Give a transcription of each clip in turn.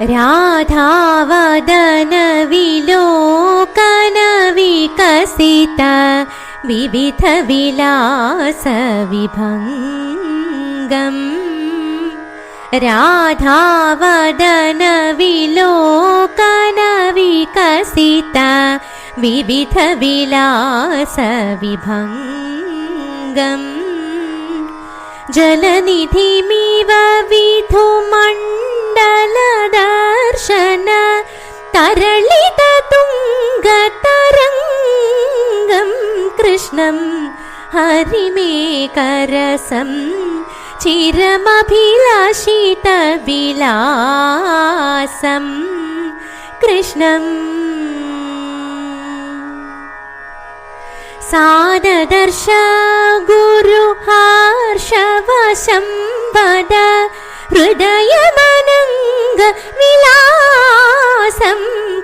राधावदनविलोकनविकसित विविधविलासविभङ्गम्। राधावदनविलोकनविकसित विविधविलासविभङ्गम्। जलनिधिमिव विधुमण्डलदर्शन तरलिततुङ्गतरङ्गं कृष्णं हरिमेकरसं चिरमभिलाषितविलासं कृष्णम् साददर्श गुरुहार्षवशं वद हृदयमनङ्गविलासं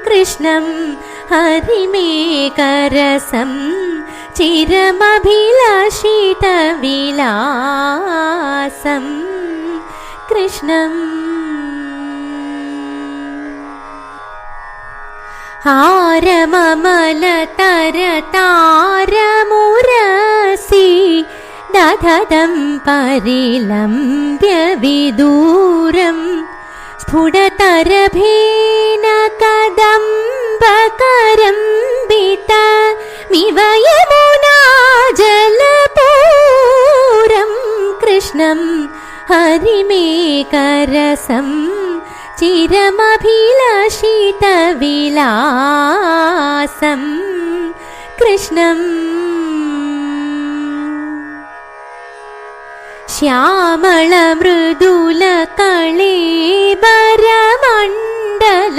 कृष्णं हरिमेकरसं चिरमभिलाषितविलासं कृष्णम् हारममलतरतारमुरसि दधदं परिलम्ब्य विदूरं स्फुटतरभेन कदम्बकरम्बित कृष्णं हरिमेकरसम् चिरमभिलाषितविलासं कृष्णम्। श्यामलमृदुलकळेबरमण्डल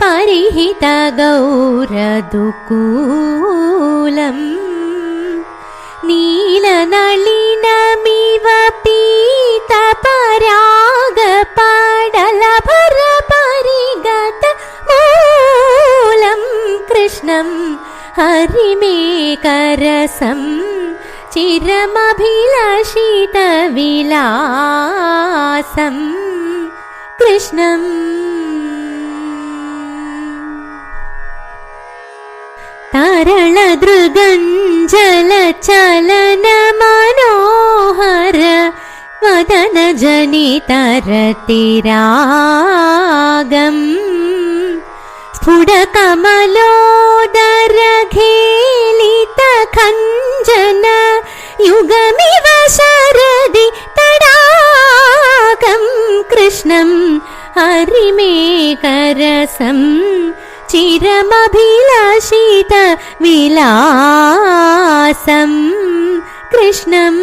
परिहितगौरदुकूलम् नीलनलिनमिव हरिमेकरसं चिरमभिलाषितविलासं कृष्णम् तरलदृगञ्जलचलनमनोहर वदनजनितरतिरागम् स्फुटकमलोदरघेलितखञ्जन युगमिव शरदि तडागं कृष्णं हरिमेकरसम् चिरमभिलाषितविलासं कृष्णम्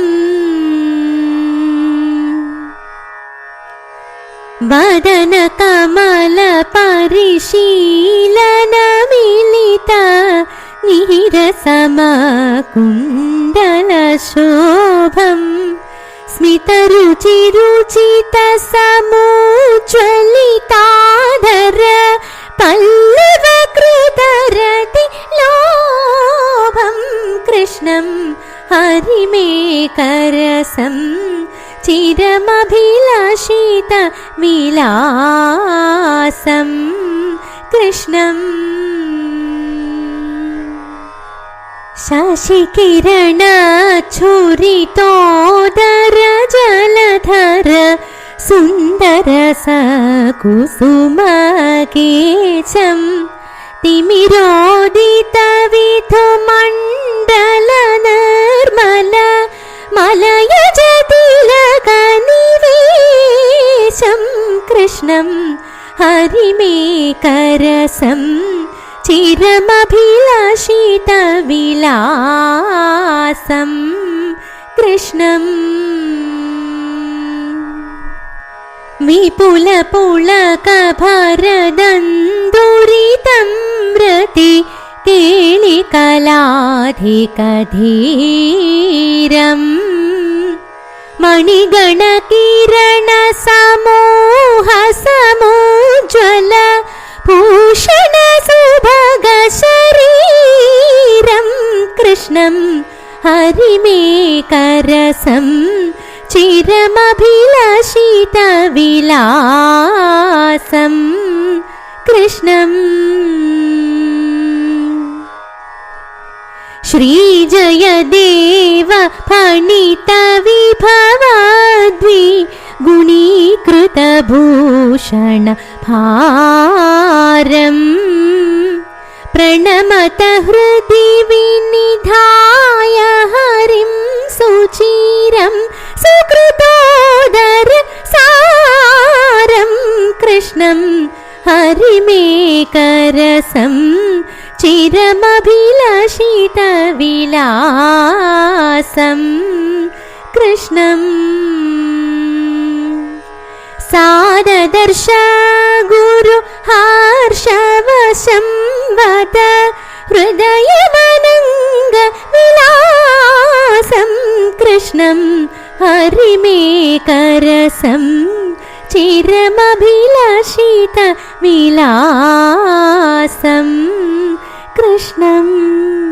वदनकमलपरिशीलनमिलित निरसमकुण्डलशोभम् स्मितरुचिरुचितसमुज्ज्वलिताधर पल्लवकृतरति लोभं कृष्णं हरिमेकरसं चिरमभिलाषितविलासं कृष्णम् शशिकिरणछुरितोदर जलधर सुन्दर सकुसुमकेशं तिमिरोदितविधुमण्डल निर्मल मलयजतिलकनिवेशं कृष्णं हरिमेकरसं चिरमभिलाषितविलासं कृष्णम्। विपुलपुलकभरदन्दुरितं रति केलिकलाधिकधीरम् मणिगणकिरणसमोहसमुज्ज्वल भूषणसुभगशरीरं कृष्णं हरिमेकरसं चिरमभिलाषितविलासं विलासं कृष्णम् श्रीजयदेव फणितविभवाद्वि गुणीकृतभूषण भारम् प्रणमत हृदि विनिधाय हरिं सुचिरं सुकृतोदर सारं कृष्णं हरिमेकरसं चिरमभिलषितविलासं कृष्णम् साददर्श गुरु हर्षवशं वद हृदयमनङ्ग विलासं कृष्णं हरिमेकरसं चिरमभिलषित विलासं कृष्णम्